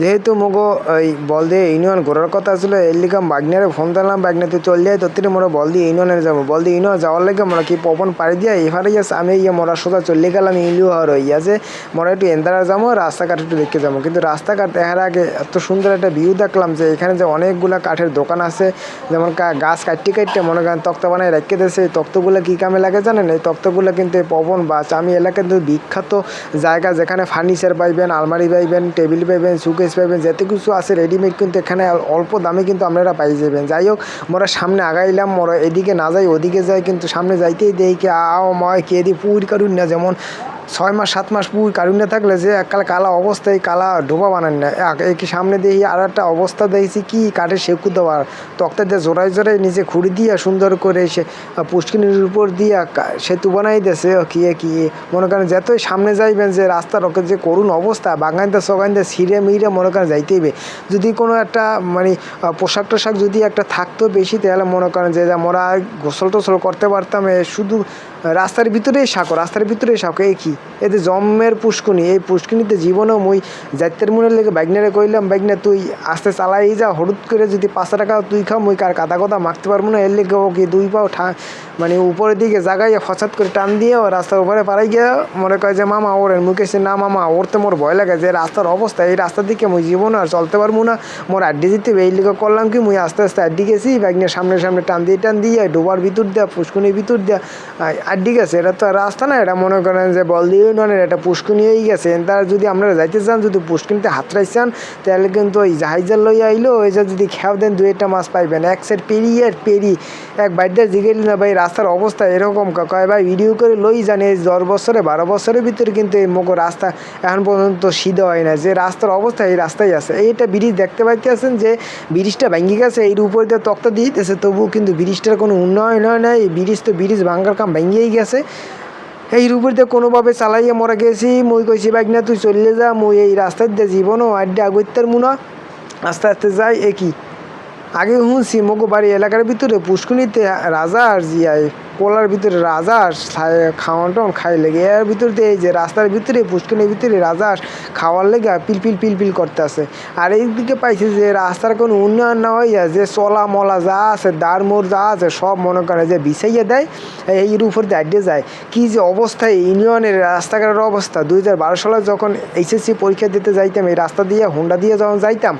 যেহেতু মগো এই বল দিয়ে ইউনিয়ন ঘোরার কথা ছিল এর লিগে বাগনারে ফোন দিলাম বাগনা তুই চল যাই তোর থেকে মোরা বল দিয়ে ইউনিয়নে যাব। বল দিয়ে ইউনিয়ন যাওয়ার লাগে মোরা কি পবন পাড়ি দিয়ে, এবারে গেছে আমি ইয়ে মোরা সোজা চলে গেলাম ইউলিও হওয়ার হইয়াছে মোরা একটু এন্দারা যাব, রাস্তাঘাট একটু দেখে যাব। কিন্তু রাস্তাঘাট দেখার আগে এত সুন্দর একটা ভিউ দেখলাম যে, এখানে যে অনেকগুলা কাঠের দোকান আছে, যেমন গাছ কাটতে কাটতে মনে করেন তক্তা বানায় রেখে দিয়েছে, এই তক্তগুলো কী কামে লাগে জানেন? এই তক্তগুলো কিন্তু পবন বা আমি এলাকায় কিন্তু বিখ্যাত জায়গা, যেখানে ফার্নিচার পাইবেন, আলমারি পাইবেন টেবিল পাইবেন সুকেস পাবেন যত কিছু আছে রেডিমেড কিন্তু এখানে অল্প দামে কিন্তু আপনারা পাই যাবেন। যাই হোক, মোরা সামনে আগাইলাম, মোরা এদিকে না যাই ওদিকে যাই কিন্তু সামনে যাইতেই দেখি আও ময় কে দি পুর কারুন না যেমন ছয় মাস, সাত মাস পুর কারুন থাকলে যে এককাল কালা অবস্থায় কালা ডোবা বানান না। এক- সামনে দেখি আর একটা অবস্থা দেখছি, কি কাঠের সেকু দেওয়ার তক্তা দিয়ে জোড়ায় জোড়ায় নিচে খুঁড়ি দিয়া সুন্দর করে সে পুষ্কিনির উপর দিয়া সেতু বানাই দিয়েছে কি কি মনে করেন যতই সামনে যাইবেন যে রাস্তার ওকে যে করুণ অবস্থা বাগানতে সগানতে ছিঁড়ে মিড়ে মনে করেন যাইতে হইবে যদি কোনো একটা মানে পোশাক টোশাক যদি একটা থাকতো বেশি, তাহলে মনে করেন যে আমরা গোসল টোসল করতে পারতাম শুধু রাস্তার ভিতরেই সাঁকো রাস্তার ভিতরেই সাঁকো এই কি এতে জম্মের পুষ্কুনি, এই পুষ্কুনিতে জীবনেও মুই যাইতের মনে লেগে বাইকনারে কইলাম বাইকনা তুই আস্তে চালাই যা, হঠাৎ করে যদি পাঁচশো টাকা তুই খাও, মুই কার কাদা কথা মাখতে পারব না, এর লেগে ও কি দুই পাও ঠা মানে উপরের দিকে জাগাইয়া ফসাদ করে টান দিয়ে ও রাস্তার উপরে পাড়াই গিয়ে মনে করে যে, মামা ওরেন মুখে সে, না, মামা ওরতে মোর ভয় লাগে যে, রাস্তার অবস্থা, এই রাস্তার দিকে মুই জীবন আর চলতে পারব না, মোর আড্ডি দিতে হবে। এই লিগে করলাম কি, মুই আস্তে আস্তে আড্ডি গেছি বাইকনের সামনে সামনে টান দিয়ে টান দিয়ে, ডোবার ভিতর দেয়া, পুষ্কুনির ভিতর দেয়া আই, ঠিক আছে এটা তো আর রাস্তা না এটা মনে করেন যে বল দিয়ে নয় এটা পুষ্কুনি হয়ে গেছে। তার যদি আপনারা যাইতে চান যদি পুষ্কুনিতে হাত রাখছেন তাহলে কিন্তু ওই জাহাইজার লইয়া আইলো ওই যে যদি খেয়াও দেন দু একটা মাছ পাইবেন। এক সাইড পেরি আর পেরি এক বাইরটা জিগেল না ভাই রাস্তার অবস্থা এরকম কয় ভাই ভিডিও করে লই জানে এই দশ বছরে বারো বছরের ভিতরে কিন্তু এই মগো রাস্তা এখন পর্যন্ত সিধা হয় না যে রাস্তার অবস্থা এই রাস্তায় আছে। এইটা ব্রিজ দেখতে পাইতে আছেন যে ব্রিজটা ভেঙে গেছে এর উপরে দিয়ে তক্তা দিতেছে তবুও কিন্তু ব্রিজটার কোনো উন্নয়ন হয় না এই ব্রিজ তো ব্রিজ ভাঙ্গার কাম ভেঙেই গেছে। এই দিয়ে কোনোভাবে চালাইয়ে মরা গেছি। মুই কইছি বাইক না, তুই চললে যা। মুই এই রাস্তার দিয়ে জীবনও আড্ডা আগত্যার মুনা। আস্তে আস্তে যাই একই আগে শুনছি, মগো বাড়ি এলাকার ভিতরে পুষ্কুনিতে রাজা আর জিয়াই। কোলার ভিতরে রাজা আর খাওয়ান টাওয়ান খাই লেগে। এর ভিতর দিয়ে এই যে রাস্তার ভিতরে পুষ্কুনির ভিতরে রাজা খাওয়ার লেগে পিলপিল পিলপিল করতে আছে আর এইদিকে পাইছে যে রাস্তার কোনো উন্নয়ন না হইয়া যে চলা মলা যা আছে, দাঁড় মোড় যা আছে, সব মনে করে যে বিছাইয়া দেয় এর উপর দিয়ে যায়। কি যে অবস্থা ইউনিয়নের রাস্তাঘাটের অবস্থা। দুই হাজার বারো সালে যখন এইচএসসি পরীক্ষা দিতে যাইতাম, এই রাস্তা দিয়ে, হুন্ডা দিয়ে যখন যাইতাম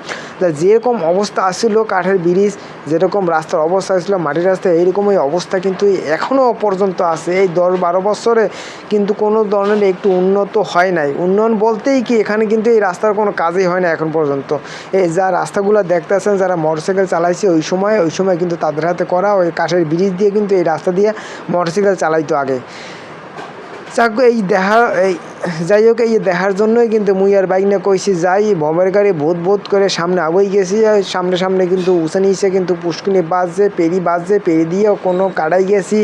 যেরকম অবস্থা আসছিল কাঠের ব্রিজ, যেরকম রাস্তার অবস্থা ছিল মাটির রাস্তা এইরকমই অবস্থা কিন্তু এখনও পর্যন্ত আছে। এই দশ বারো বছরে কিন্তু কোনো ধরনের একটু উন্নত হয় নাই। উন্নয়ন বলতেই কি, এখানে কিন্তু এই রাস্তার কোনো কাজই হয় না এখন পর্যন্ত। এই যা রাস্তাগুলো দেখতেছেন, যারা মোটরসাইকেল চালাইছে, ওই সময় ওই সময় কিন্তু তাদের হাতে করা, ওই কাঠের ব্রিজ দিয়ে কিন্তু এই রাস্তা দিয়ে মোটরসাইকেল চালাইতো আগে। যাক এই দেখা এই, যাই হোক, এই দেখার জন্যই কিন্তু মুই আর বাইক না কইছি, যাই ভবের গাড়ি বোধ বোধ করে সামনে আগই গেছি সামনে সামনে কিন্তু উঁচে নিচে কিন্তু পুষ্কিনি বাজছে, পেরি বাজছে, পেরি দিয়েও কোনো কাটাই গেছি।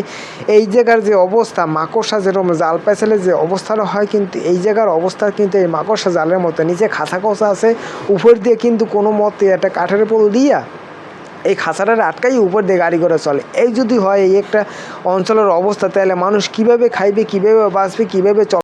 এই জায়গার যে অবস্থা, মাকড়সা যেরকম জাল পেছালে যে অবস্থাটা হয় কিন্তু, এই জায়গার অবস্থা কিন্তু এই মাকড়সা জালের মতো। নিচে খোসা আছে, উপর দিয়ে কিন্তু কোনো মতে একটা কাঠের পোল দিয়া এই খাসাটার আটকাই উপর দিয়ে গাড়ি করে চলে। এই যদি হয় এই একটা অঞ্চলের অবস্থা, তাহলে মানুষ কীভাবে খাইবে, কীভাবে বাঁচবে, কীভাবে চল